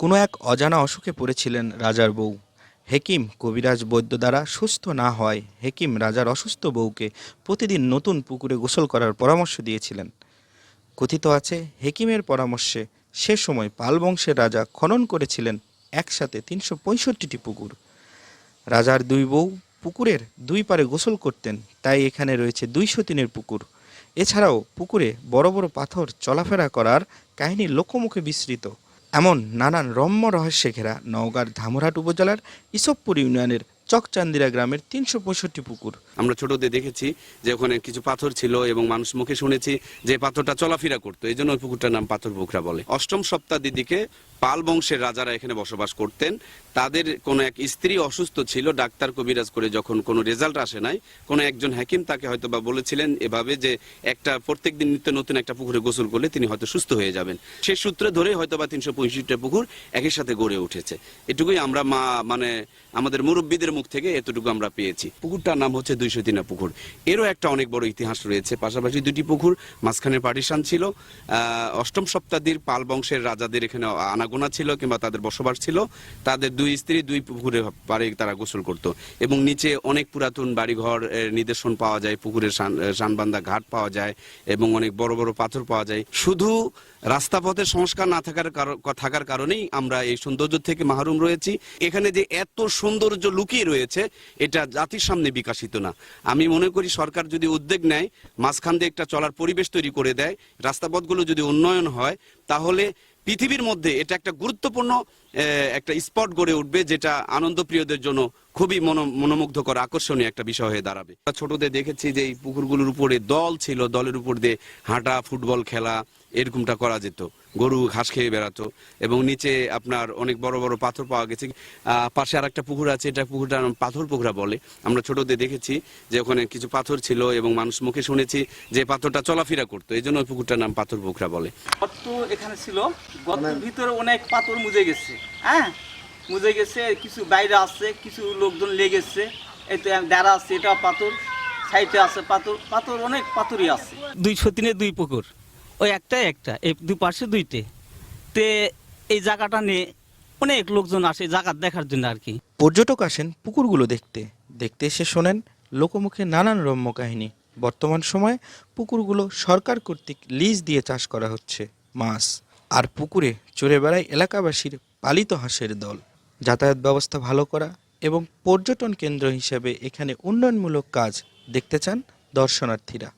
কোনো এক অজানা অসুখে পড়েছিলেন রাজার বউ। হেকিম কবিরাজ বৈদ্য দ্বারা সুস্থ না হয়, হেকিম রাজার অসুস্থ বউকে প্রতিদিন নতুন পুকুরে গোসল করার পরামর্শ দিয়েছিলেন। কথিত আছে, হেকিমের পরামর্শে সে সময় পাল বংশের রাজা খনন করেছিলেন একসাথে তিনশো পঁয়ষট্টিটি পুকুর। রাজার দুই বউ পুকুরের দুই পারে গোসল করতেন, তাই এখানে রয়েছে দুইশো তিনের পুকুর। এছাড়াও পুকুরে বড় বড় পাথর চলাফেরা করার কাহিনী লোকমুখে বিস্তৃত। এমন নানান রম্য রহস্যে ঘেরা নওগাঁর ধামরহাট উপজেলার ইসবপুর ইউনিয়নের চকচান্দিরা গ্রামের তিনশো পঁয়ষট্টি পুকুর। আমরা ছোটদের দেখেছি যে ওখানে কিছু পাথর ছিল এবং মানুষ মুখে শুনেছি যে পাথরটা চলাফেরা করতো। এই জন্য ওই পুকুরটার নাম পাথর পুকুরা বলে। অষ্টম সপ্তাহের দিকে পাল বংশের রাজারা এখানে বসবাস করতেন। তাদের কোনো এক স্ত্রী অসুস্থ ছিল, ডাক্তার কবিরাজ করে যখন কোনো রেজাল্ট আসে নাই, কোনো একজন হাকিম তাকে হয়তো বা বলেছিলেন এভাবে যে একটা প্রত্যেকদিন নিত্য নতুন একটা পুকুরে গোসল করলে তিনি হয়তো সুস্থ হয়ে যাবেন। সে সূত্রে ধরে হয়তো বা তিনশো পঁয়ষট্টি পুকুর একই সাথে গড়ে উঠেছে। এটুকুই আমরা মা মানে আমাদের মুরব্বীদের মুখ থেকে এতটুকু আমরা পেয়েছি। পুকুরটার নাম হচ্ছে দুইশো তিনা পুকুর। এরও একটা অনেক বড় ইতিহাস রয়েছে। পাশাপাশি দুটি পুকুর, মাঝখানে পার্টিশন ছিল। অষ্টম শতাব্দীর পাল বংশের রাজাদের এখানে আনাগোনা ছিল কিংবা তাদের বসবাস ছিল, তাদের দুই স্ত্রী দুই পুকুরে পারে তারা গোসল করত। এবং নিচে অনেক পুরাতন বাড়িঘর নিদর্শন পাওয়া যায়, পুকুরের শানবান্ধা ঘাট পাওয়া যায় এবং অনেক বড় বড় পাথর পাওয়া যায়। শুধু রাস্তাপথের সংস্কার না থাকার কার- থাকার কারণেই আমরা এই সৌন্দর্য থেকে মাহরুম রয়েছি। এখানে যে এত সৌন্দর্য লুকিয়ে রয়েছে, এটা জাতির সামনে বিকাশিত না। আমি মনে করি সরকার যদি উদ্যোগ নেয়, মাঝখান দিয়ে একটা চলার পরিবেশ তৈরি করে দেয়, রাস্তাপথগুলো যদি উন্নয়ন হয়, তাহলে পৃথিবীর মধ্যে এটা একটা গুরুত্বপূর্ণ একটা স্পট গড়ে উঠবে যেটা আনন্দপ্রিয়দের জন্য খুবই মন, মনোমুগ্ধকর, আকর্ষণীয় একটা বিষয় হয়ে দাঁড়াবে। ছোটদের দেখেছি যে এই পুকুরগুলোর উপরে দল ছিল, দলের উপর দিয়ে হাঁটা, ফুটবল খেলা, এরকমটা করা যেত। গরু ঘাস খেয়ে বেড়াতো এবং নিচে আপনার অনেক বড় বড় পাথর পাওয়া গেছে। পাশে আর একটা পুকুর আছে, এটা পুকুরটার নাম পাথর পুকুরা বলে। আমরা ছোটদের দেখেছি যে ওখানে কিছু পাথর ছিল এবং মানুষ মুখে শুনেছি যে পাথরটা চলাফেরা করতো। এই জন্য পুকুরটার নাম পাথর পুকুরা বলে। এখানে ছিল ভিতরে অনেক পাথর মুজে গেছে। হ্যাঁ? মুজে গেছে কিছু বাইরে আছে কিছু লোকজন লেগেছে। এই তো দাঁড়া আছে এটা পাথর সাইডে আছে পাথর পাথর অনেক পাথরই আছে। দুইশো তিনে দুই পুকুর। ওই একটা একটা এই দুই পাশে দুইটে। তে এই জায়গাটা নিয়ে অনেক লোকজন আসে জায়গা দেখার জন্য আর কি। পর্যটক আসেন পুকুরগুলো দেখতে। দেখতে এসে শোনেন লোকমুখে নানান রম্য কাহিনী। বর্তমান সময়ে পুকুরগুলো সরকার কর্তৃক লিজ দিয়ে চাষ করা হচ্ছে মাছ। আর পুকুরে চড়ে বেড়ায় এলাকাবাসীর পালিত হাঁসের দল। যাতায়াত ব্যবস্থা ভালো করা এবং পর্যটন কেন্দ্র হিসেবে এখানে উন্নয়নমূলক কাজ দেখতে চান দর্শনার্থীরা।